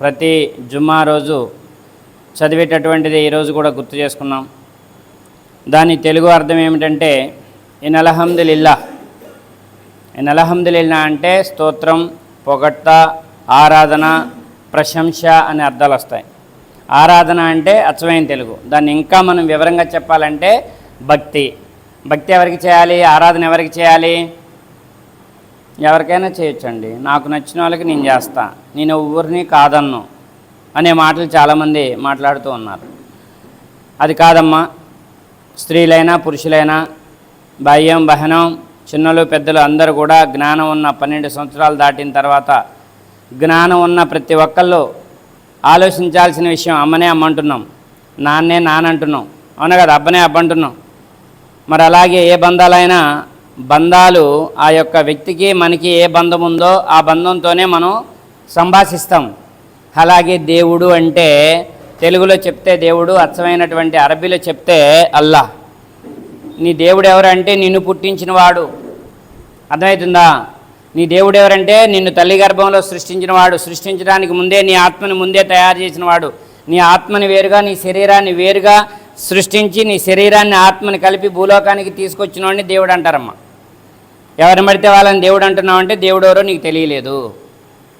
ప్రతి జుమ్మా రోజు చదివేటటువంటిది ఈరోజు కూడా గుర్తు చేసుకున్నాం. దాని తెలుగు అర్థం ఏమిటంటే ఇన్ అల్హమ్దులిల్లా ఇన్ అల్హమ్దులిల్లా అంటే స్తోత్రం పొగట్ట ఆరాధన ప్రశంస అనే అర్థాలు వస్తాయి. ఆరాధన అంటే అచ్చమైన తెలుగు. దాన్ని ఇంకా మనం వివరంగా చెప్పాలంటే భక్తి. భక్తి ఎవరికి చేయాలి? ఆరాధన ఎవరికి చేయాలి? ఎవరికైనా చేయొచ్చండి. నాకు నచ్చిన వాళ్ళకి నేను చేస్తా. నేను ఎవరిని కాదన్ను అనే మాటలు చాలామంది మాట్లాడుతూ ఉన్నారు. అది కాదమ్మా. స్త్రీలైనా పురుషులైనా భయం బహనం చిన్నలు పెద్దలు అందరూ కూడా జ్ఞానం ఉన్న పన్నెండు సంవత్సరాలు దాటిన తర్వాత జ్ఞానం ఉన్న ప్రతి ఒక్కళ్ళు ఆలోచించాల్సిన విషయం అమ్మనే అమ్మంటున్నాం నాన్నే నానంటున్నాం అవునా కదా? అబ్బనే అబ్బంటున్నాం మరి అలాగే ఏ బంధాలైనా బంధాలు ఆ యొక్క వ్యక్తికి మనకి ఏ బంధం ఉందో ఆ బంధంతోనే మనం సంభాషిస్తాం. అలాగే దేవుడు అంటే తెలుగులో చెప్తే దేవుడు అచ్చమైనటువంటి అరబీలో చెప్తే అల్లా. నీ దేవుడు ఎవరంటే నిన్ను పుట్టించినవాడు అర్థమవుతుందా? నీ దేవుడు ఎవరంటే నిన్ను తల్లి గర్భంలో సృష్టించినవాడు సృష్టించడానికి ముందే నీ ఆత్మని ముందే తయారు చేసినవాడు నీ ఆత్మని వేరుగా నీ శరీరాన్ని వేరుగా సృష్టించి నీ శరీరాన్ని ఆత్మని కలిపి భూలోకానికి తీసుకొచ్చినవాడిని దేవుడు అంటారమ్మా. ఎవరిని పడితే వాళ్ళని దేవుడు అంటున్నావు అంటే దేవుడు ఎవరో నీకు తెలియలేదు.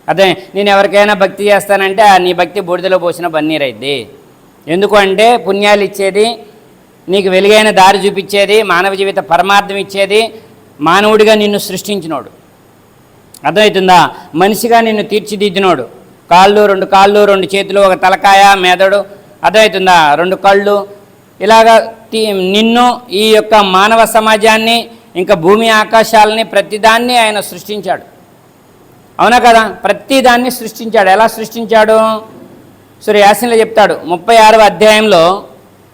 అదే నేను ఎవరికైనా భక్తి చేస్తానంటే ఆ నీ భక్తి బూడిదలో పోసిన బన్నీరైద్ది ఎందుకు అంటే పుణ్యాలు ఇచ్చేది నీకు వెలుగైన దారి చూపించేది మానవ జీవిత పరమార్థం ఇచ్చేది మానవుడిగా నిన్ను సృష్టించినోడు. అర్థమవుతుందా? మనిషిగా నిన్ను తీర్చిదిద్దినోడు. కాళ్ళు రెండు కాళ్ళు రెండు చేతులు ఒక తలకాయ మెదడు. అర్థమవుతుందా? రెండు కళ్ళు ఇలాగా నిన్ను ఈ యొక్క మానవ సమాజాన్ని ఇంకా భూమి ఆకాశాలని ప్రతిదాన్ని ఆయన సృష్టించాడు. అవునా కదా? ప్రతిదాన్ని సృష్టించాడు. ఎలా సృష్టించాడు? సరే యాసిన్లో చెప్తాడు. ముప్పై ఆరవ అధ్యాయంలో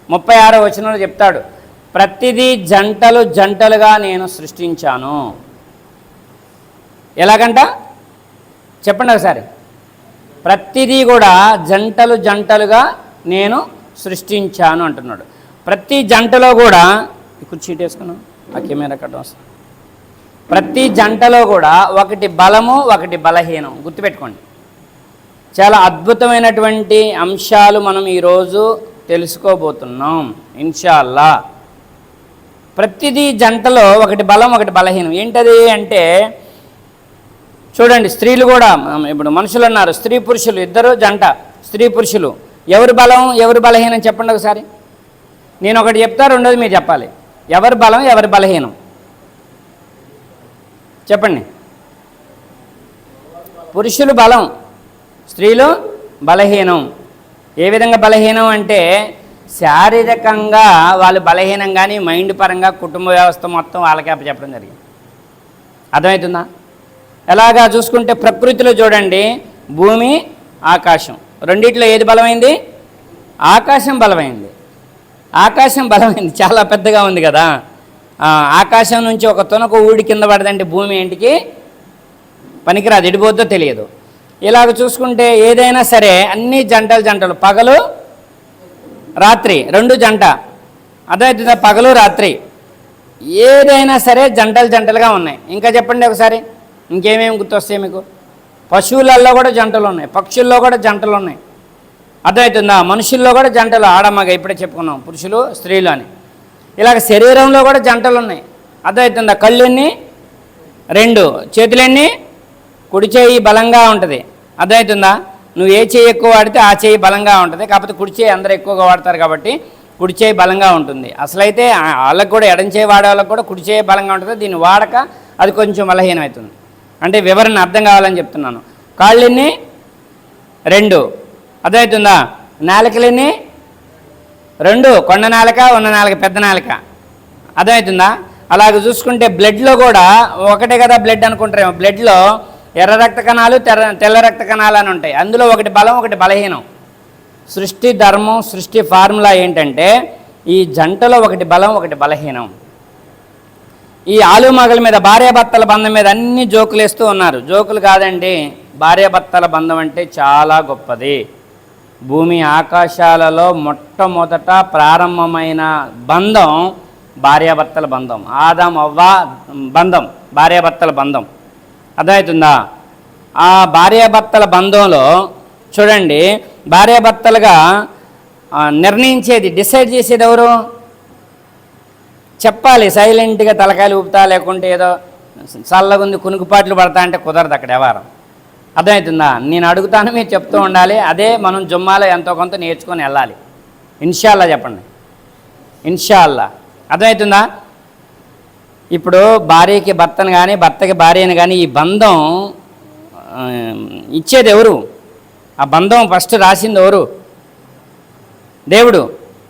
ముప్పై ఆరవ వచనంలో చెప్తాడు. ప్రతిదీ జంటలు జంటలుగా నేను సృష్టించాను. ఎలాగంట? చెప్పండి ఒకసారి. ప్రతిదీ కూడా జంటలు జంటలుగా నేను సృష్టించాను అంటున్నాడు. ప్రతి జంటలో కూడా ఇప్పుడు చీట్ వేసుకున్నాం. ఆ కెమెరా కట్టడం వస్తుంది ప్రతి జంటలో కూడా ఒకటి బలము ఒకటి బలహీనం. గుర్తుపెట్టుకోండి. చాలా అద్భుతమైనటువంటి అంశాలు మనం ఈరోజు తెలుసుకోబోతున్నాం. ఇన్షాల్లా. ప్రతిదీ జంటలో ఒకటి బలం ఒకటి బలహీనం. ఏంటది అంటే చూడండి స్త్రీలు కూడా ఇప్పుడు మనుషులు ఉన్నారు స్త్రీ పురుషులు ఇద్దరు జంట స్త్రీ పురుషులు. ఎవరు బలం ఎవరు బలహీనం చెప్పండి ఒకసారి. నేను ఒకటి చెప్తా రెండోది మీరు చెప్పాలి. ఎవరి బలం ఎవరి బలహీనం? చెప్పండి. పురుషులు బలం స్త్రీలు బలహీనం. ఏ విధంగా బలహీనం అంటే శారీరకంగా వాళ్ళు బలహీనం కానీ మైండ్ పరంగా కుటుంబ వ్యవస్థ మొత్తం వాళ్ళకే చెప్పడం జరిగింది. అర్థమవుతుందా? ఎలాగా చూసుకుంటే ప్రకృతిలో చూడండి భూమి ఆకాశం. రెండిట్లో ఏది బలమైంది? ఆకాశం బలమైంది. ఆకాశం బలమైంది చాలా పెద్దగా ఉంది కదా. ఆకాశం నుంచి ఒక తునక ఊడి కింద పడదంటే భూమి ఏంటికి పనికిరాదు ఎడిపోద్దో తెలియదు. ఇలాగ చూసుకుంటే ఏదైనా సరే అన్ని జంటలు జంటలు పగలు రాత్రి రెండు జంట. అదే పగలు రాత్రి. ఏదైనా సరే జంటలు జంటలుగా ఉన్నాయి. ఇంకా చెప్పండి ఒకసారి ఇంకేమేమి గుర్తొస్తాయి మీకు? పశువులలో కూడా జంటలు ఉన్నాయి పక్షుల్లో కూడా జంటలు ఉన్నాయి. అర్థమవుతుందా మనుషుల్లో కూడా జంటలు ఆడమ్మగా ఇప్పుడే చెప్పుకున్నాం పురుషులు స్త్రీలు అని. ఇలాగ శరీరంలో కూడా జంటలు ఉన్నాయి. అర్థమవుతుందా కళ్ళు ఎన్ని? రెండు. చేతులన్నీ కుడి చేయి బలంగా ఉంటుంది. అర్థమవుతుందా నువ్వు ఏ చేయి ఎక్కువ వాడితే ఆ చేయి బలంగా ఉంటుంది. కాకపోతే కుడి చేయి అందరూ ఎక్కువగా వాడతారు కాబట్టి కుడి చేయి బలంగా ఉంటుంది. అసలైతే వాళ్ళకు కూడా ఎడం చేయి వాడే వాళ్ళకి కూడా కుడి చేయి బలంగా ఉంటుంది. దీన్ని వాడక అది కొంచెం బలహీనమవుతుంది అంటే వివరణ అర్థం కావాలని చెప్తున్నాను. కాళ్ళెన్ని రెండు. అర్థమవుతుందా? నాలుకలేని రెండు కొండ నాలుక ఉన్న నాలుక పెద్ద నాలుక. అర్థమవుతుందా? అలాగ చూసుకుంటే బ్లడ్లో కూడా ఒకటే కదా బ్లడ్ అనుకుంటారేమో. బ్లడ్లో ఎర్ర రక్త కణాలు తెర తెల్ల రక్త కణాలు అని ఉంటాయి. అందులో ఒకటి బలం ఒకటి బలహీనం. సృష్టి ధర్మం సృష్టి ఫార్ములా ఏంటంటే ఈ జంటలో ఒకటి బలం ఒకటి బలహీనం. ఈ ఆలుమగల మీద భార్యాభర్తల బంధం మీద అన్ని జోకులు వేస్తూ ఉన్నారు. జోకులు కాదండి భార్యాభర్తల బంధం అంటే చాలా గొప్పది. భూమి ఆకాశాలలో మొట్టమొదట ప్రారంభమైన బంధం భార్యాభర్తల బంధం. ఆదాం అవ్వ బంధం భార్యాభర్తల బంధం. అర్థమవుతుందా? ఆ భార్యాభర్తల బంధంలో చూడండి భార్యాభర్తలుగా నిర్ణయించేది డిసైడ్ చేసేది ఎవరు? చెప్పాలి సైలెంట్గా తలకాయలు ఊపుతా లేకుంటే ఏదో చల్లగుంది కునుకుపాట్లు పడతా అంటే కుదరదు అక్కడ వ్యవహారం. అర్థమవుతుందా నేను అడుగుతాను మీరు చెప్తూ ఉండాలి. అదే మనం జుమ్మాలో ఎంతో కొంత నేర్చుకొని వెళ్ళాలి. ఇన్షాల్లా చెప్పండి. ఇన్షాల్లా. అర్థమవుతుందా ఇప్పుడు భార్యకి భర్తను కానీ భర్తకి భార్యను కానీ ఈ బంధం ఇచ్చేది ఎవరు? ఆ బంధం ఫస్ట్ రాసింది ఎవరు? దేవుడు.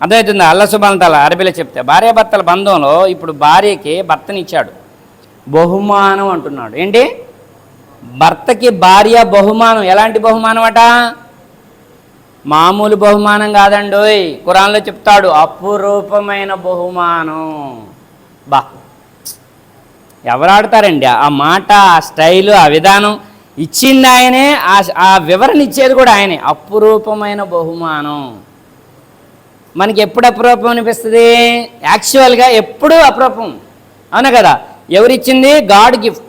అర్థమవుతుందా అల్ల సుబంతాల అరబిలో చెప్తే భార్యాభర్తల బంధంలో ఇప్పుడు భార్యకి భర్తనిచ్చాడు. బహుమానం అంటున్నాడు. ఏంటి? భర్తకి భార్య బహుమానం. ఎలాంటి బహుమానం అట? మామూలు బహుమానం కాదండోయ్. కురాన్లో చెప్తాడు అపురూపమైన బహుమానం. బా. ఎవరు ఆడతారండి ఆ మాట ఆ స్టైలు ఆ విధానం ఇచ్చింది ఆయనే ఆ ఆ వివరణ ఇచ్చేది కూడా ఆయనే. అపురూపమైన బహుమానం. మనకి ఎప్పుడు అపురూపం అనిపిస్తుంది? యాక్చువల్గా ఎప్పుడూ అపురూపం. అవునా కదా? ఎవరిచ్చింది? గాడ్ గిఫ్ట్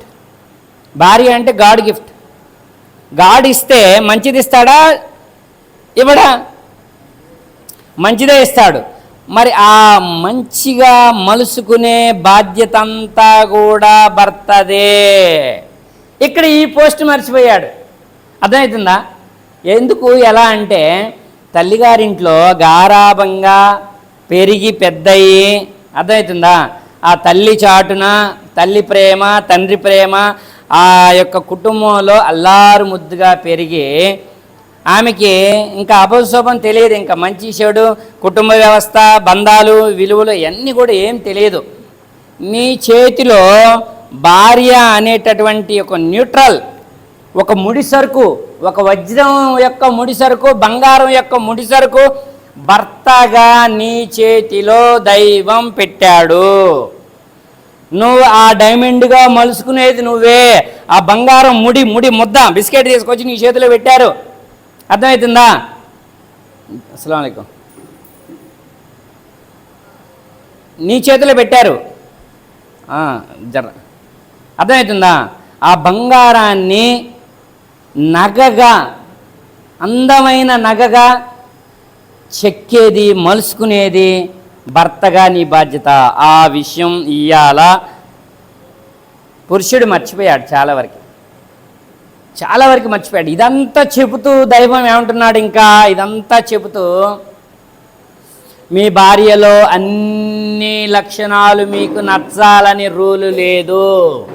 భార్య అంటే గాడ్ గిఫ్ట్. గాడ్ ఇస్తే మంచిది ఇస్తాడా? ఇవ్వడా? మంచిదే ఇస్తాడు. మరి ఆ మంచిగా మలుసుకునే బాధ్యత అంతా కూడా భర్తదే. ఇక్కడ ఈ పోస్ట్ మర్చిపోయాడు. అర్థమవుతుందా? ఎందుకు? ఎలా అంటే తల్లిగారింట్లో గారాభంగా పెరిగి పెద్దయి. అర్థమవుతుందా? ఆ తల్లి చాటున తల్లి ప్రేమ తండ్రి ప్రేమ ఆ యొక్క కుటుంబంలో అల్లారు ముద్దుగా పెరిగి ఆమెకి ఇంకా అపశోభం తెలియదు. ఇంకా మంచి చెడు కుటుంబ వ్యవస్థ బంధాలు విలువలు ఇవన్నీ కూడా ఏం తెలియదు. నీ చేతిలో భార్య అనేటటువంటి ఒక న్యూట్రల్ ఒక ముడి సరుకు ఒక వజ్రం యొక్క ముడి సరుకు బంగారం యొక్క ముడి సరుకు భర్తగా నీ చేతిలో దైవం పెట్టాడు. నువ్వు ఆ డైమండ్గా మలుసుకునేది నువ్వే. ఆ బంగారం ముడి ముడి ముద్ద బిస్కెట్ తీసుకొచ్చి నీ చేతిలో పెట్టారు. అర్థమవుతుందా అస్సలం అయికం నీ చేతిలో పెట్టారు. జర. అర్థమవుతుందా ఆ బంగారాన్ని నగగా అందమైన నగగా చెక్కేది మలుసుకునేది భర్తగా నీ బాధ్యత. ఆ విషయం ఇయ్యాల? పురుషుడు మర్చిపోయాడు చాలా వరకు. చాలా వరకు మర్చిపోయాడు. ఇదంతా చెబుతూ దైవం ఏమంటున్నాడు ఇంకా? ఇదంతా చెబుతూ మీ భార్యలో అన్ని లక్షణాలు మీకు నచ్చాలని రూలు లేదు.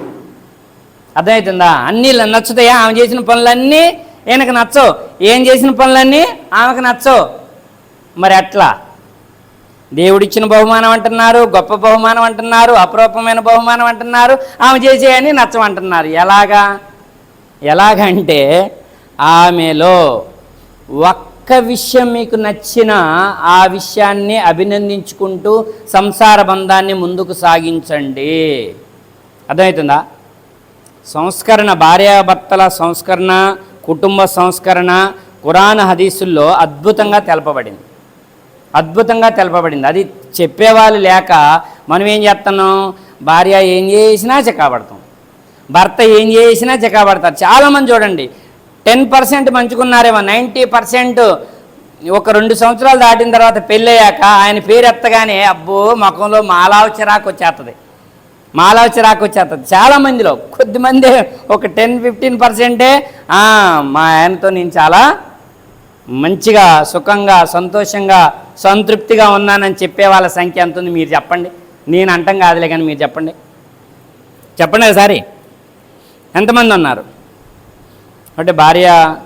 అర్థమవుతుందా అన్నీ నచ్చుతాయా? ఆమె చేసిన పనులన్నీ ఈయనకు నచ్చవు. ఏం చేసిన పనులన్నీ ఆమెకు నచ్చవు. మరి అట్లా? దేవుడిచ్చిన బహుమానం అంటున్నారు గొప్ప బహుమానం అంటున్నారు అపరూపమైన బహుమానం అంటున్నారు ఆమె చేసేయని నచ్చమంటున్నారు. ఎలాగా? ఎలాగంటే ఆమెలో ఒక్క విషయం మీకు నచ్చిన ఆ విషయాన్ని అభినందించుకుంటూ సంసార బంధాన్ని ముందుకు సాగించండి. అర్థమవుతుందా? సంస్కరణ భార్యాభర్తల సంస్కరణ కుటుంబ సంస్కరణ కురాన్ హదీసుల్లో అద్భుతంగా తెలపబడింది. అద్భుతంగా తెలపబడింది. అది చెప్పేవాళ్ళు లేక మనం ఏం చేస్తున్నాం భార్య ఏం చేసినా చెక్కబడతాం భర్త ఏం చేసినా చెక్కబడతారు చాలామంది చూడండి టెన్ పర్సెంట్ మంచుకున్నారేమో నైంటీ పర్సెంట్ ఒక రెండు సంవత్సరాలు దాటిన తర్వాత పెళ్ళయ్యాక ఆయన పేరు ఎత్తగానే అబ్బో ముఖంలో మాలావ చిరాకు వచ్చేస్తుంది మాలావ చిరాకు వచ్చేస్తుంది చాలా మందిలో కొద్దిమంది ఒక టెన్ ఫిఫ్టీన్ పర్సెంటే మా ఆయనతో నేను చాలా మంచిగా సుఖంగా సంతోషంగా సంతృప్తిగా ఉన్నానని చెప్పే వాళ్ళ సంఖ్య ఎంత ఉంది మీరు చెప్పండి. నేను అంటం కాదులే కానీ మీరు చెప్పండి. చెప్పండి ఒకసారి. ఎంతమంది ఉన్నారు? అంటే భార్య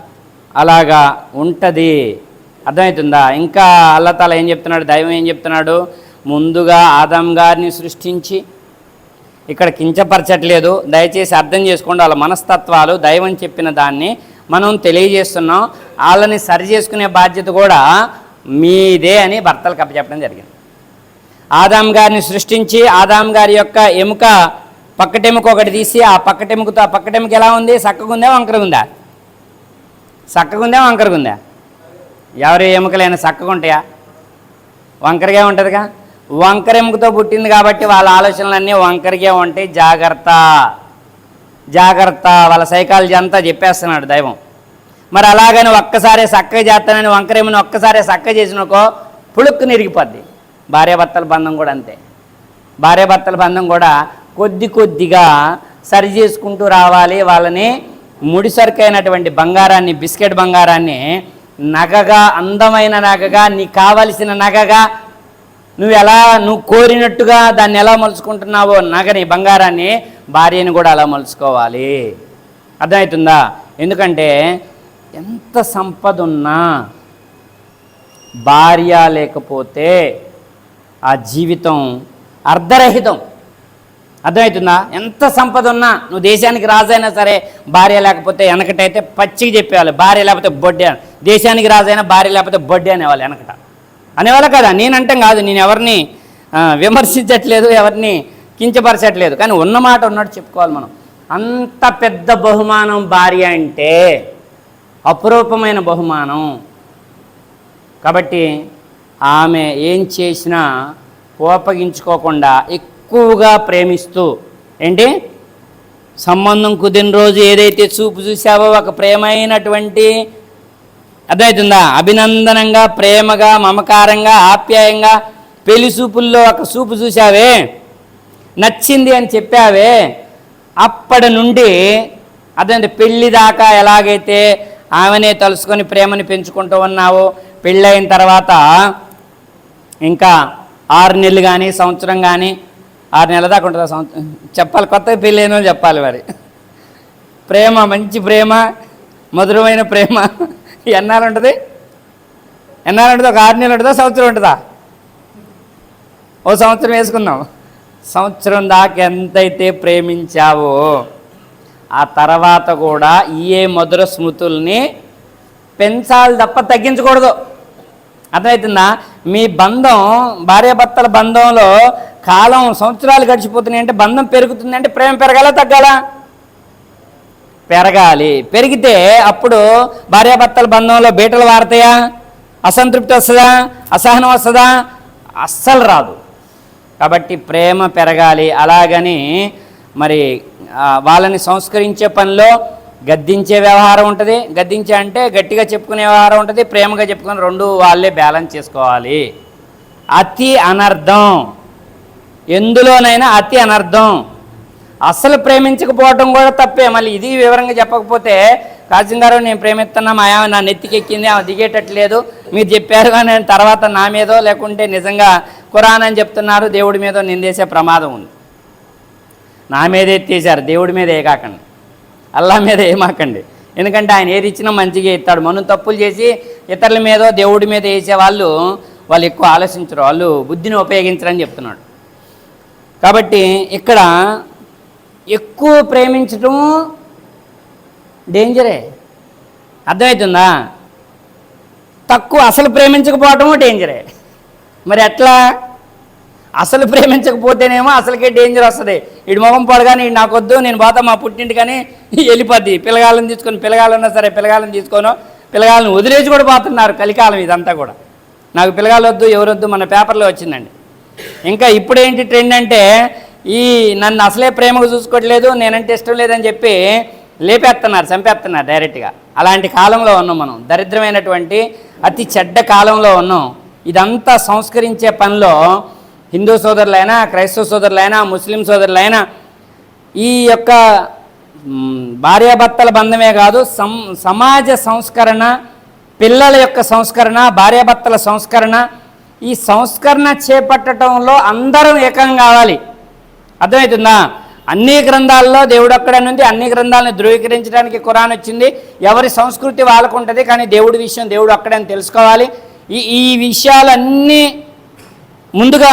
అలాగా ఉంటుంది. అర్థమవుతుందా? ఇంకా అల్లతాల ఏం చెప్తున్నాడు? దైవం ఏం చెప్తున్నాడు? ముందుగా ఆదం గారిని సృష్టించి ఇక్కడ కించపరచట్లేదు. దయచేసి అర్థం చేసుకోండి వాళ్ళ మనస్తత్వాలు. దైవం చెప్పిన దాన్ని మనం తెలియజేస్తున్నాం. వాళ్ళని సరి చేసుకునే బాధ్యత కూడా మీదే అని భర్తలకు అప్పచెప్పడం జరిగింది. ఆదాం గారిని సృష్టించి ఆదాం గారి యొక్క ఎముక పక్కటెముక ఒకటి తీసి ఆ పక్కటెముకతో ఆ పక్కటెముక ఎలా ఉంది? చక్కగుందా? వంకరగుందా? చక్కగుందా? వంకరగుందా? ఎవరి ఎముకలైనా చక్కగా ఉంటాయా వంకరగా ఉంటుందిగా? వంకర ఎముకతో పుట్టింది కాబట్టి వాళ్ళ ఆలోచనలన్నీ వంకరగా ఉంటాయి. జాగ్రత్త. జాగ్రత్త. వాళ్ళ సైకాలజీ అంతా చెప్పేస్తున్నాడు దైవం. మరి అలాగని ఒక్కసారి చక్కగా చేస్తానని వంకరేమని ఒక్కసారి చక్కగా చేసినకో పులుక్కు నిరిగిపోద్ది. భార్యాభర్తల బంధం కూడా అంతే. భార్యాభర్తల బంధం కూడా కొద్ది కొద్దిగా సరి చేసుకుంటూ రావాలి వాళ్ళని ముడిసరికైనటువంటి బంగారాన్ని బిస్కెట్ బంగారాన్ని నగగా అందమైన నగగా నీకు కావలసిన నగగా నువ్వు ఎలా నువ్వు కోరినట్టుగా దాన్ని ఎలా మలుచుకుంటున్నావో నగని బంగారాన్ని భార్యని కూడా అలా మలుచుకోవాలి. అర్థమవుతుందా? ఎందుకంటే ఎంత సంపద ఉన్నా భార్య లేకపోతే ఆ జీవితం అర్ధరహితం. అర్థమవుతుందా? ఎంత సంపద ఉన్నా నువ్వు దేశానికి రాజైనా సరే భార్య లేకపోతే వెనకటైతే పచ్చికి చెప్పేవాళ్ళు భార్య లేకపోతే బొడ్డే దేశానికి రాజైనా భార్య లేకపోతే బొడ్డి అనేవాళ్ళు వెనకట. అనేవాళ్ళు కదా నేనంటాం కాదు నేను ఎవరిని విమర్శించట్లేదు ఎవరిని కించపరచట్లేదు. కానీ ఉన్న మాట ఉన్నట్టు చెప్పుకోవాలి మనం. అంత పెద్ద బహుమానం భార్య అంటే అపురూపమైన బహుమానం. కాబట్టి ఆమె ఏం చేసినా కోపగించుకోకుండా ఎక్కువగా ప్రేమిస్తూ ఏంటి? సంబంధం కుదిరిన రోజు ఏదైతే చూపు చూసావో ఒక ప్రేమైనటువంటి అర్థమవుతుందా అభినందనంగా ప్రేమగా మమకారంగా ఆప్యాయంగా పెళ్ళి చూపుల్లో ఒక చూపు చూసావే నచ్చింది అని చెప్పావే? అప్పటి నుండి అదే పెళ్ళి దాకా ఎలాగైతే ఆమెనే తలుసుకొని ప్రేమని పెంచుకుంటూ ఉన్నావు. పెళ్ళైన తర్వాత ఇంకా ఆరు నెలలు కానీ సంవత్సరం కానీ ఆరు నెలల దాకా ఉంటుంది సంవత్సరం చెప్పాలి కొత్తగా పెళ్ళైన చెప్పాలి మరి. ప్రేమ మంచి ప్రేమ మధురమైన ప్రేమ ఎన్నాళ్ళు ఉంటుంది? ఎన్నాళ్ళు ఉంటుంది? ఒక ఆరు నెలలు ఉంటుందా సంవత్సరం ఉంటుందా? ఓ సంవత్సరం వేసుకుందాం. సంవత్సరం దాకా ఎంతైతే ప్రేమించావో ఆ తర్వాత కూడా ఏ మధుర స్మృతుల్ని పెంచాలి తప్ప తగ్గించకూడదు. అర్థమవుతుందా మీ బంధం భార్యాభర్తల బంధంలో కాలం సంవత్సరాలు గడిచిపోతున్నాయి అంటే బంధం పెరుగుతుంది అంటే ప్రేమ పెరగాల తగ్గాలా? పెరగాలి. పెరిగితే అప్పుడు భార్యాభర్తల బంధంలో బీటలు వారతాయా? అసంతృప్తి వస్తుందా? అసహనం వస్తుందా? అస్సలు రాదు. కాబట్టి ప్రేమ పెరగాలి. అలాగని మరి వాళ్ళని సంస్కరించే పనిలో గద్దించే వ్యవహారం ఉంటుంది. గద్దించే అంటే గట్టిగా చెప్పుకునే వ్యవహారం ఉంటుంది ప్రేమగా చెప్పుకుని రెండు వాళ్ళే బ్యాలెన్స్ చేసుకోవాలి. అతి అనర్థం. ఎందులోనైనా అతి అనర్థం. అసలు ప్రేమించకపోవడం కూడా తప్పే. మళ్ళీ ఇది వివరంగా చెప్పకపోతే కాసిం గారు నేను ప్రేమిస్తున్నా మా ఆమె నా నెత్తికెక్కింది ఆమె దిగేటట్లేదు. మీరు చెప్పారు కానీ తర్వాత నా మీదో లేకుంటే నిజంగా ఖురాన్ అని చెప్తున్నారు దేవుడి మీదో నిందేసే ప్రమాదం ఉంది. నా మీద ఎత్తేసారు దేవుడి మీద ఏ కాకండి అల్లా మీద ఏమాకండి. ఎందుకంటే ఆయన ఏది ఇచ్చినా మంచిగా ఇస్తాడు. మనం తప్పులు చేసి ఇతరుల మీద దేవుడి మీద వేసే వాళ్ళు వాళ్ళు ఎక్కువ ఆలోచించరు. వాళ్ళు బుద్ధిని ఉపయోగించరని చెప్తున్నాడు. కాబట్టి ఇక్కడ ఎక్కువ ప్రేమించటం డేంజరే. అర్థమవుతుందా? తక్కువ అసలు ప్రేమించకపోవటము డేంజరే. మరి ఎట్లా? అసలు ప్రేమించకపోతేనేమో అసలుకే డేంజర్ వస్తుంది. ఇటు మొహం పడగానే ఇటు నాకొద్దు నేను పోతా మా పుట్టింటి కానీ వెళ్ళిపోద్ది. పిల్లగాళ్ళని తీసుకొని పిల్లగాళ్ళన్నా సరే పిల్లగాళ్ళని తీసుకోను పిల్లగాళ్ళని వదిలేసి కూడా పోతున్నారు కలికాలం ఇదంతా కూడా. నాకు పిల్లగాళ్ళు వద్దు ఎవరొద్దు మన పేపర్లో వచ్చిందండి. ఇంకా ఇప్పుడేంటి ట్రెండ్ అంటే ఈ నన్ను అసలే ప్రేమకు చూసుకోవట్లేదు నేనంటే ఇష్టం లేదని చెప్పి లేపేస్తున్నారు చంపేస్తున్నారు డైరెక్ట్గా అలాంటి కాలంలో ఉన్నాం మనం. దరిద్రమైనటువంటి అతి చెడ్డ కాలంలో ఉన్నాం. ఇదంతా సంస్కరించే పనిలో హిందూ సోదరులైనా క్రైస్తవ సోదరులైనా ముస్లిం సోదరులైనా ఈ యొక్క భార్యాభర్తల బంధమే కాదు సం సమాజ సంస్కరణ పిల్లల యొక్క సంస్కరణ భార్యాభర్తల సంస్కరణ ఈ సంస్కరణ చేపట్టడంలో అందరం ఏకం కావాలి. అర్థమవుతుందా? అన్ని గ్రంథాల్లో దేవుడు అక్కడే నుండి అన్ని గ్రంథాలను ధృవీకరించడానికి కురాన్ వచ్చింది. ఎవరి సంస్కృతి వాళ్ళకు ఉంటుంది కానీ దేవుడి విషయం దేవుడు అక్కడే అని తెలుసుకోవాలి. ఈ ఈ విషయాలన్నీ ముందుగా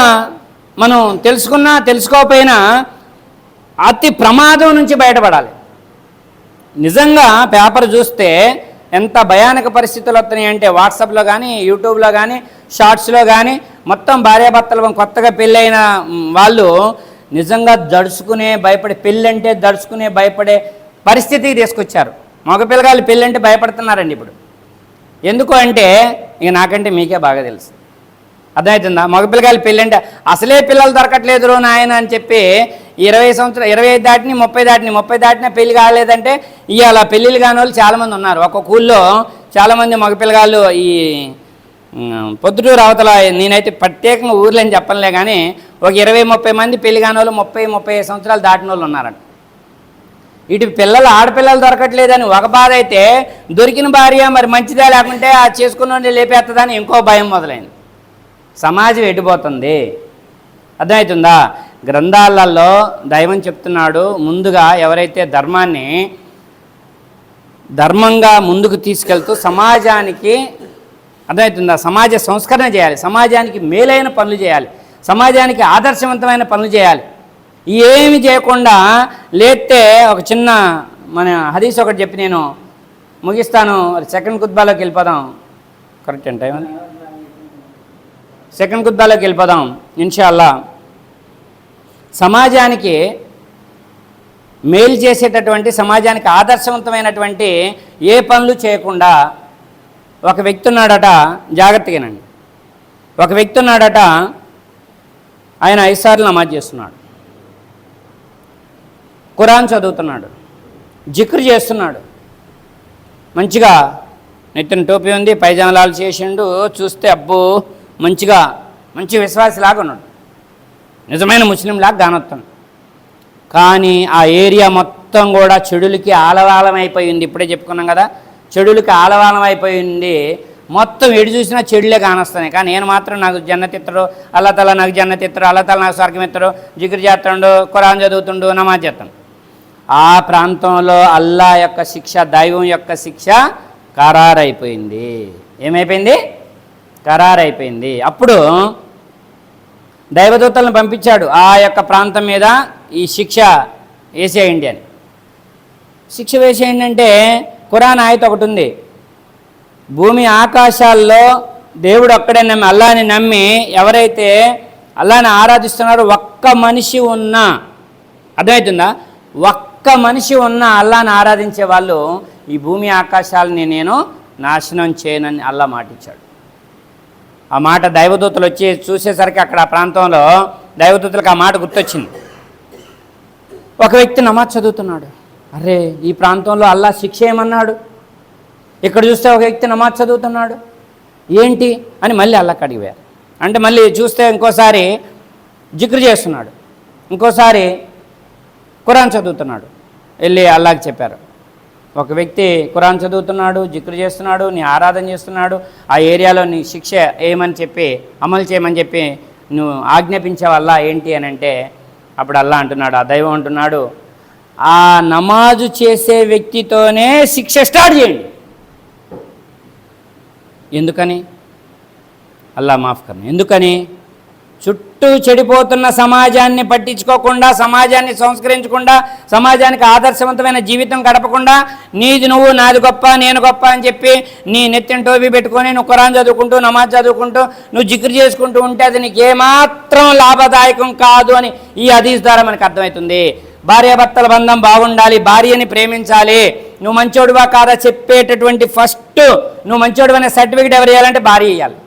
మనం తెలుసుకున్నా తెలుసుకోకపోయినా అతి ప్రమాదం నుంచి బయటపడాలి. నిజంగా పేపర్ చూస్తే ఎంత భయానక పరిస్థితులు వస్తున్నాయి అంటే వాట్సాప్లో కానీ యూట్యూబ్లో కానీ షార్ట్స్లో కానీ మొత్తం భార్యాభర్తలు కొత్తగా పెళ్ళైన వాళ్ళు నిజంగా దడుచుకునే భయపడే పెళ్ళంటే దడుచుకునే భయపడే పరిస్థితికి తీసుకొచ్చారు. మగపిల్లగాళ్ళు పెళ్ళంటే భయపడుతున్నారండి ఇప్పుడు. ఎందుకు అంటే ఇక నాకంటే మీకే బాగా తెలుసు. అర్థమవుతుందా మగ పిల్లగాళ్ళు పెళ్ళంటే అసలే పిల్లలు దొరకట్లేదు రో నాయన అని చెప్పి ఇరవై సంవత్సరం ఇరవై ఐదు దాటిని ముప్పై దాటిని ముప్పై దాటినా పెళ్ళి కాలేదంటే ఇవాళ పెళ్ళిళ్ళు కాని వాళ్ళు చాలామంది ఉన్నారు. ఒక్కొక్క ఊళ్ళో చాలామంది మగపిల్లగాళ్ళు ఈ పొద్దుటూరు అవతల నేనైతే ప్రత్యేకంగా ఊర్లేని చెప్పనులే కానీ ఒక ఇరవై ముప్పై మంది పెళ్ళి కాని వాళ్ళు ముప్పై ముప్పై సంవత్సరాలు దాటిన వాళ్ళు ఉన్నారంట. ఇటు పిల్లలు ఆడపిల్లలు దొరకట్లేదని ఒక బాధ అయితే దొరికిన భార్య మరి మంచిదే లేకుంటే ఆ చేసుకున్న లేపేస్తుందని ఇంకో భయం మొదలైంది. సమాజం ఎటుపోతుంది? అర్థమవుతుందా? గ్రంథాలలో దైవం చెప్తున్నాడు ముందుగా ఎవరైతే ధర్మాన్ని ధర్మంగా ముందుకు తీసుకెళ్తూ సమాజానికి అర్థమవుతుందా? సమాజ సంస్కరణ చేయాలి. సమాజానికి మేలైన పనులు చేయాలి. సమాజానికి ఆదర్శవంతమైన పనులు చేయాలి. ఏమి చేయకుండా లేతే ఒక చిన్న మన హదీస్ ఒకటి చెప్పి నేను ముగిస్తాను. సెకండ్ కుత్బాలోకి వెళ్ళిపోదాం. కరెక్ట్ అంటే సెకండ్ గుద్దాలోకి వెళ్ళిపోదాం. ఇన్షాల్లా. సమాజానికి మేలు చేసేటటువంటి సమాజానికి ఆదర్శవంతమైనటువంటి ఏ పనులు చేయకుండా ఒక వ్యక్తి ఉన్నాడట జాగ్రత్తగానండి ఒక వ్యక్తి ఉన్నాడట ఆయన ఐదు సార్లు నమాజ్ చేస్తున్నాడు. ఖురాన్ చదువుతున్నాడు. జిక్రు చేస్తున్నాడు. మంచిగా నెత్తిన టోపీ ఉంది పైజామలాలు చేసిండు చూస్తే అబ్బో మంచిగా మంచి విశ్వాసలాగా ఉన్నాడు. నిజమైన ముస్లింలాగా కానొస్తాడు కానీ ఆ ఏరియా మొత్తం కూడా చెడులకి ఆలవాలం అయిపోయింది ఇప్పుడే చెప్పుకున్నాం కదా చెడులకి ఆలవాలం అయిపోయింది మొత్తం ఎడు చూసినా చెడులే కానొస్తాయి కానీ నేను మాత్రం నాకు జన్నతిత్తడు అల్లతల నాకు జన్నతిత్తడు అల్లా తల నాకు స్వర్గమిత్తడు జిగురు చేస్తాడు ఖురాన్ చదువుతుండు నమాజ్ చేస్తాడు ఆ ప్రాంతంలో అల్లా యొక్క శిక్ష దైవం యొక్క శిక్ష ఖరారైపోయింది. ఏమైపోయింది? ఖరారైపోయింది. అప్పుడు దైవదూతలను పంపించాడు ఆ యొక్క ప్రాంతం మీద ఈ శిక్ష వేసేయండి అని. శిక్ష వేసేయండి అంటే ఖురాన్ ఆయత ఒకటి ఉంది. భూమి ఆకాశాల్లో దేవుడు అక్కడే నమ్మి అల్లాని నమ్మి ఎవరైతే అల్లాని ఆరాధిస్తున్నారో ఒక్క మనిషి ఉన్నా అర్థమవుతుందా ఒక్క మనిషి ఉన్న అల్లాని ఆరాధించే వాళ్ళు ఈ భూమి ఆకాశాలని నేను నాశనం చేయనని అల్లా మాటిచ్చాడు. ఆ మాట దైవదూతలు వచ్చి చూసేసరికి అక్కడ ఆ ప్రాంతంలో దైవదూతలకు ఆ మాట గుర్తొచ్చింది. ఒక వ్యక్తి నమాజ్ చదువుతున్నాడు. అరే ఈ ప్రాంతంలో అల్లా శిక్ష ఏమన్నాడు? ఇక్కడ చూస్తే ఒక వ్యక్తి నమాజ్ చదువుతున్నాడు. ఏంటి? అని మళ్ళీ అల్లాకి అడిగిపోయారు అంటే మళ్ళీ చూస్తే ఇంకోసారి జిక్రు చేస్తున్నాడు. ఇంకోసారి ఖురాన్ చదువుతున్నాడు. వెళ్ళి అల్లాకి చెప్పారు. ఒక వ్యక్తి ఖురాన్ చదువుతున్నాడు జిక్రు చేస్తున్నాడు నీ ఆరాధన చేస్తున్నాడు ఆ ఏరియాలో నీ శిక్ష ఏమని చెప్పి అమలు చేయమని చెప్పి నువ్వు ఆజ్ఞాపించావల్లా ఏంటి అని అంటే అప్పుడు అల్లా అంటున్నాడు ఆ దైవం అంటున్నాడు ఆ నమాజు చేసే వ్యక్తితోనే శిక్ష స్టార్ట్ చేయండి. ఎందుకని? అల్లా మాఫ్ కర్ణ ఎందుకని? చుట్టూ చెడిపోతున్న సమాజాన్ని పట్టించుకోకుండా సమాజాన్ని సంస్కరించకుండా సమాజానికి ఆదర్శవంతమైన జీవితం గడపకుండా నీది నువ్వు నాది గొప్ప నేను గొప్ప అని చెప్పి నీ నెత్తిన టోపీ పెట్టుకొని నువ్వు ఖురాన్ చదువుకుంటూ నమాజ్ చదువుకుంటూ నువ్వు జిక్రు చేసుకుంటూ ఉంటే అది నీకు ఏమాత్రం లాభదాయకం కాదు అని ఈ హదీస్ ద్వారా మనకు అర్థమవుతుంది. భార్యాభర్తల బంధం బాగుండాలి భార్యని ప్రేమించాలి. నువ్వు మంచోడువా కాదా చెప్పేటటువంటి ఫస్ట్ నువ్వు మంచోడువనే సర్టిఫికేట్ ఎవరు ఇవ్వాలంటే భార్య ఇవ్వాలి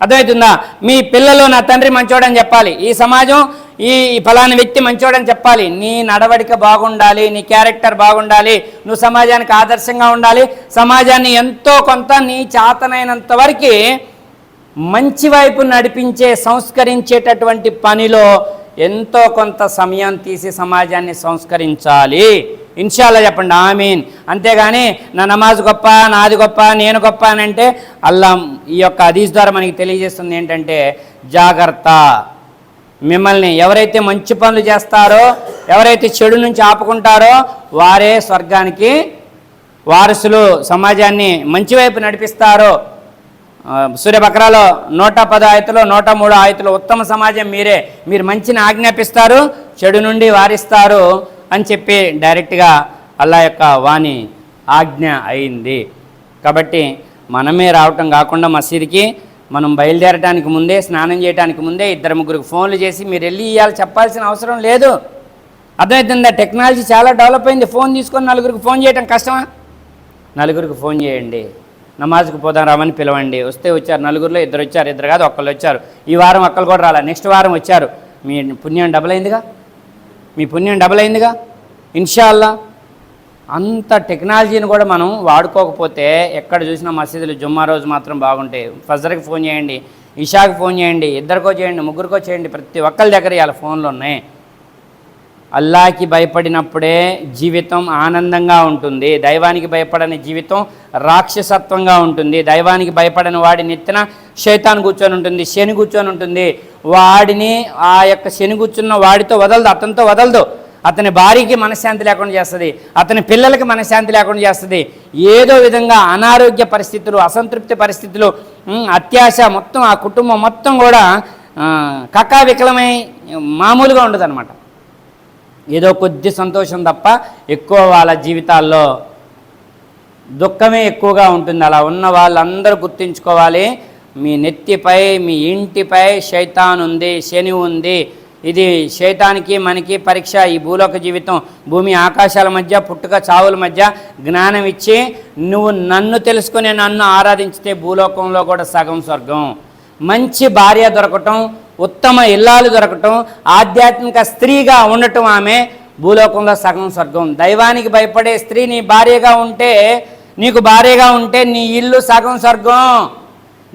అర్థమవుతుందా? మీ పిల్లలు నా తండ్రి మంచోడని చెప్పాలి. ఈ సమాజం ఈ ఈ ఫలాని వ్యక్తి మంచోడని చెప్పాలి. నీ నడవడిక బాగుండాలి నీ క్యారెక్టర్ బాగుండాలి నువ్వు సమాజానికి ఆదర్శంగా ఉండాలి. సమాజాన్ని ఎంతో కొంత నీ చాతనైనంత వరకు మంచి వైపు నడిపించే సంస్కరించేటటువంటి పనిలో ఎంతో కొంత సమయం తీసి సమాజాన్ని సంస్కరించాలి. ఇన్షాల్లా చెప్పండి ఆమీన్. అంతేగాని నా నమాజ్ గొప్ప నాది గొప్ప నేను గొప్ప అని అంటే అల్లా ఈ యొక్క అదీస్ ద్వారా మనకి తెలియజేస్తుంది ఏంటంటే జాగ్రత్త. మిమ్మల్ని ఎవరైతే మంచి పనులు చేస్తారో ఎవరైతే చెడు నుంచి ఆపుకుంటారో వారే స్వర్గానికి వారసులు సమాజాన్ని మంచి వైపు నడిపిస్తారో. సూర్య బక్రాలో నూట పద ఆయతులు నూట మూడు ఆయతులు ఉత్తమ సమాజం మీరే. మీరు మంచిని ఆజ్ఞాపిస్తారు చెడు నుండి వారిస్తారు. అని చెప్పి డైరెక్ట్గా అల్లా యొక్క వాణి ఆజ్ఞ అయింది. కాబట్టి మనమే రావటం కాకుండా మసీదుకి మనం బయలుదేరటానికి ముందే స్నానం చేయడానికి ముందే ఇద్దరు ముగ్గురికి ఫోన్లు చేసి మీరు వెళ్ళి ఇవ్వాలి చెప్పాల్సిన అవసరం లేదు. అర్థమవుతుందా టెక్నాలజీ చాలా డెవలప్ అయింది. ఫోన్ తీసుకొని నలుగురికి ఫోన్ చేయటం కష్టమా? నలుగురికి ఫోన్ చేయండి. నమాజ్కి పోదాం రామని పిలవండి. వస్తే వచ్చారు నలుగురిలో ఇద్దరు వచ్చారు ఇద్దరు కాదు ఒక్కళ్ళు వచ్చారు. ఈ వారం ఒక్కరు కూడా రాలా. నెక్స్ట్ వారం వచ్చారు. మీ పుణ్యం డబుల్ అయిందిగా? మీ పుణ్యం డబుల్ అయిందిగా. ఇన్షాల్లా. అంత టెక్నాలజీని కూడా మనం వాడుకోకపోతే ఎక్కడ చూసినా మసీదులు జుమ్మా రోజు మాత్రం బాగుంటాయి. ఫజర్కి ఫోన్ చేయండి ఇషాకి ఫోన్ చేయండి ఇద్దరికో చేయండి ముగ్గురికో చేయండి ప్రతి ఒక్కరి దగ్గర ఇవాళ ఫోన్లు ఉన్నాయి. అల్లాకి భయపడినప్పుడే జీవితం ఆనందంగా ఉంటుంది. దైవానికి భయపడని జీవితం రాక్షసత్వంగా ఉంటుంది. దైవానికి భయపడని వాడి నెత్తిన శైతాన్ కూర్చొని ఉంటుంది శని కూర్చొని ఉంటుంది. వాడిని ఆ యొక్క శని కూర్చున్న వాడితో వదలదు అతనితో వదలదు. అతని భార్యకి మనశ్శాంతి లేకుండా చేస్తుంది అతని పిల్లలకి మనశ్శాంతి లేకుండా చేస్తుంది. ఏదో విధంగా అనారోగ్య పరిస్థితులు అసంతృప్తి పరిస్థితులు అత్యాశ మొత్తం ఆ కుటుంబం మొత్తం కూడా కక్కా వికలమై మామూలుగా ఉండదన్నమాట. ఏదో కొద్ది సంతోషం తప్ప ఎక్కువ వాళ్ళ జీవితాల్లో దుఃఖమే ఎక్కువగా ఉంటుంది. అలా ఉన్న వాళ్ళందరూ గుర్తుంచుకోవాలి. మీ నెత్తిపై మీ ఇంటిపై శైతాన్ ఉంది శని ఉంది. ఇది శైతానికి మనకి పరీక్ష ఈ భూలోక జీవితం భూమి ఆకాశాల మధ్య పుట్టుక చావుల మధ్య జ్ఞానం ఇచ్చి నువ్వు నన్ను తెలుసుకునే నన్ను ఆరాధించితే భూలోకంలో కూడా సగం స్వర్గం. మంచి భార్య దొరకటం ఉత్తమ ఇల్లాలు దొరకటం ఆధ్యాత్మిక స్త్రీగా ఉండటం ఆమె భూలోకంలో సగం స్వర్గం. దైవానికి భయపడే స్త్రీ నీ భార్యగా ఉంటే నీకు భార్యగా ఉంటే నీ ఇల్లు సగం స్వర్గం.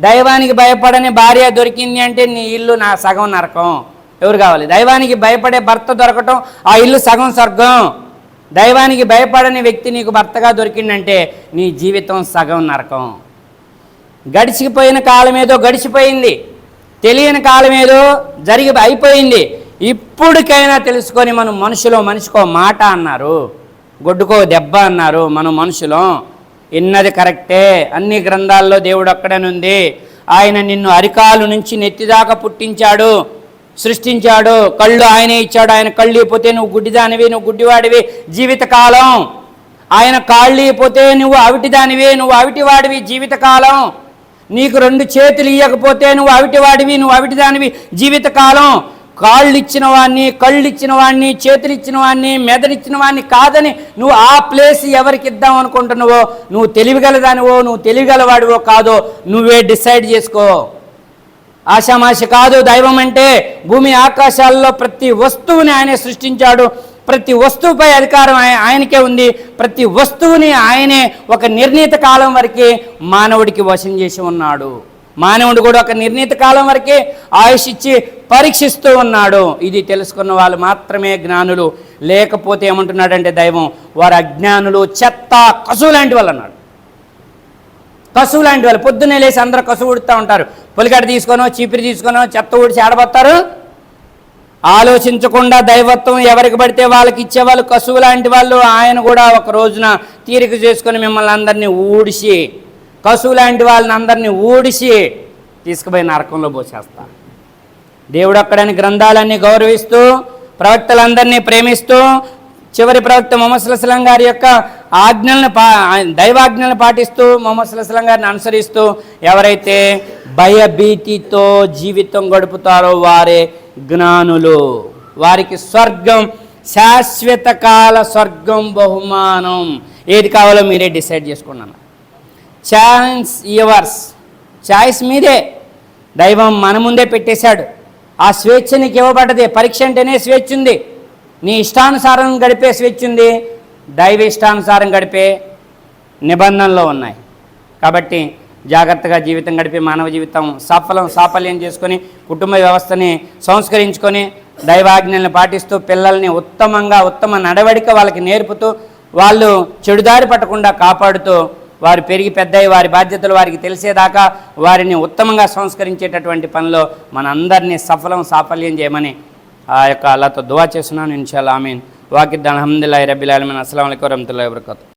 దైవానికి భయపడని భార్య దొరికింది అంటే నీ ఇల్లు నా సగం నరకం. ఎవరు కావాలి? దైవానికి భయపడే భర్త దొరకటం ఆ ఇల్లు సగం స్వర్గం. దైవానికి భయపడని వ్యక్తి నీకు భర్తగా దొరికిందంటే నీ జీవితం సగం నరకం. గడిచిపోయిన కాలం ఏదో గడిచిపోయింది. తెలియని కాలం ఏదో జరిగి అయిపోయింది. ఇప్పటికైనా తెలుసుకొని మనం మనుషులో మనిషికో మాట అన్నారు. గొడ్డుకో దెబ్బ అన్నారు మనం మనుషులం. ఇన్నది కరెక్టే. అన్ని గ్రంథాల్లో దేవుడు అక్కడనుంది ఆయన నిన్ను అరికాలు నుంచి నెత్తిదాకా పుట్టించాడు సృష్టించాడు. కళ్ళు ఆయనే ఇచ్చాడు. ఆయన కళ్ళు ఇపోతే నువ్వు గుడ్డిదానివి నువ్వు గుడ్డివాడివి జీవితకాలం. ఆయన కాళ్ళు ఇపోతే నువ్వు అవిటిదానివి నువ్వు అవిటివాడివి జీవితకాలం. నీకు రెండు చేతులు ఇవ్వకపోతే నువ్వు అవిటివాడివి నువ్వు అవిటిదానివి జీవితకాలం. కాళ్ళు ఇచ్చిన వాడిని కళ్ళు ఇచ్చిన వాడిని చేతులు ఇచ్చిన వాడిని మెదడిచ్చిన వాడిని కాదని నువ్వు ఆ ప్లేస్ ఎవరికి ఇద్దాం అనుకుంటున్నావో నువ్వు తెలివిగలదానివో నువ్వు తెలివిగలవాడివో కాదో నువ్వే డిసైడ్ చేసుకో. ఆషామాషి కాదు దైవం అంటే భూమి ఆకాశాల్లో ప్రతి వస్తువుని ఆయనే సృష్టించాడు ప్రతి వస్తువుపై అధికారం ఆయనకే ఉంది ప్రతి వస్తువుని ఆయనే ఒక నిర్ణీత కాలం వరకే మానవుడికి వశం చేసి ఉన్నాడు. మానవుడు కూడా ఒక నిర్ణీత కాలం వరకే ఆయుష్ ఇచ్చి పరీక్షిస్తూ ఉన్నాడు. ఇది తెలుసుకున్న వాళ్ళు మాత్రమే జ్ఞానులు. లేకపోతే ఏమంటున్నాడంటే దైవం వారు అజ్ఞానులు చెత్త కసువు లాంటి వాళ్ళు అన్నాడు. కసువు లాంటి వాళ్ళు. పొద్దున్నే లేచి అందరూ కసువు ఉడుతూ ఉంటారు. పులిగడ తీసుకొనో చీపిరి తీసుకోనో చెత్త ఊడిచి ఆడబోతారు? ఆలోచించకుండా దైవత్వం ఎవరికి పడితే వాళ్ళకి ఇచ్చేవాళ్ళు కసువు లాంటి వాళ్ళు. ఆయన కూడా ఒక రోజున తీరిక చేసుకొని మిమ్మల్ని అందరినీ ఊడిసి కసు లాంటి వాళ్ళని అందరినీ ఊడిసి తీసుకుపోయి నరకంలో పోసేస్తా. దేవుడు అక్కడని గ్రంథాలన్నీ గౌరవిస్తూ ప్రవక్తలందరినీ ప్రేమిస్తూ చివరి ప్రవక్త మొహమ్మద్ సుల్లాం గారి యొక్క ఆజ్ఞలను పా దైవాజ్ఞలను పాటిస్తూ మొహమ్మద్ సుల్లాం గారిని అనుసరిస్తూ ఎవరైతే భయభీతితో జీవితం గడుపుతారో వారే జ్ఞానులు. వారికి స్వర్గం శాశ్వత కాల స్వర్గం బహుమానం. ఏది కావాలో మీరే డిసైడ్ చేసుకున్నాను. ఛాన్స్ యువర్స్ ఛాయిస్ మీదే. దైవం మన ముందే పెట్టేశాడు. ఆ స్వేచ్ఛ నీకు ఇవ్వబడ్డది. పరీక్ష అంటేనే స్వేచ్ఛ ఉంది. నీ ఇష్టానుసారం గడిపే స్వేచ్ఛ ఉంది. దైవ ఇష్టానుసారం గడిపే నిబంధనలు ఉన్నాయి. కాబట్టి జాగ్రత్తగా జీవితం గడిపి మానవ జీవితం సఫలం సాఫల్యం చేసుకొని కుటుంబ వ్యవస్థని సంస్కరించుకొని దైవాజ్ఞల్ని పాటిస్తూ పిల్లల్ని ఉత్తమంగా ఉత్తమ నడవడిక వాళ్ళకి నేర్పుతూ వాళ్ళు చెడుదారి పట్టకుండా కాపాడుతూ వారు పెరిగి పెద్దయి వారి బాధ్యతలు వారికి తెలిసేదాకా వారిని ఉత్తమంగా సంస్కరించేటటువంటి పనిలో మనందరినీ సఫలం సాఫల్యం చేయమని ఆ యొక్క అల్లాతో దువా చేస్తున్నాను. ఇన్షాల్లా ఆమీన్. వాకిద్దాన్ అహమ్మదిల్లా రబిల్ అలమిన్ అస్సలం అయికం వరహతుల్లా వబర్కాతు.